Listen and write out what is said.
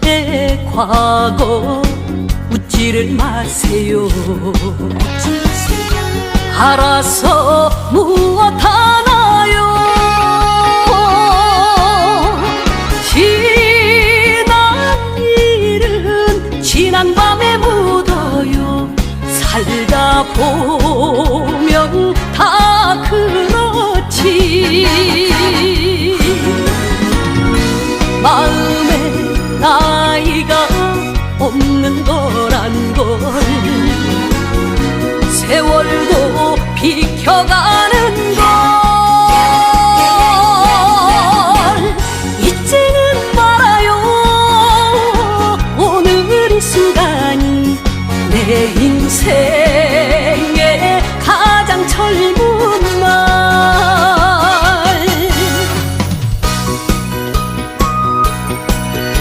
내 과거 웃지를 마세요. 알아서 무엇 하나요? 지난 일은 지난 밤에 묻어요. 살다 보면 없는 거란 걸. 세월도 비켜가는 걸. 잊지는 말아요. 오늘 이 순간이 내 인생.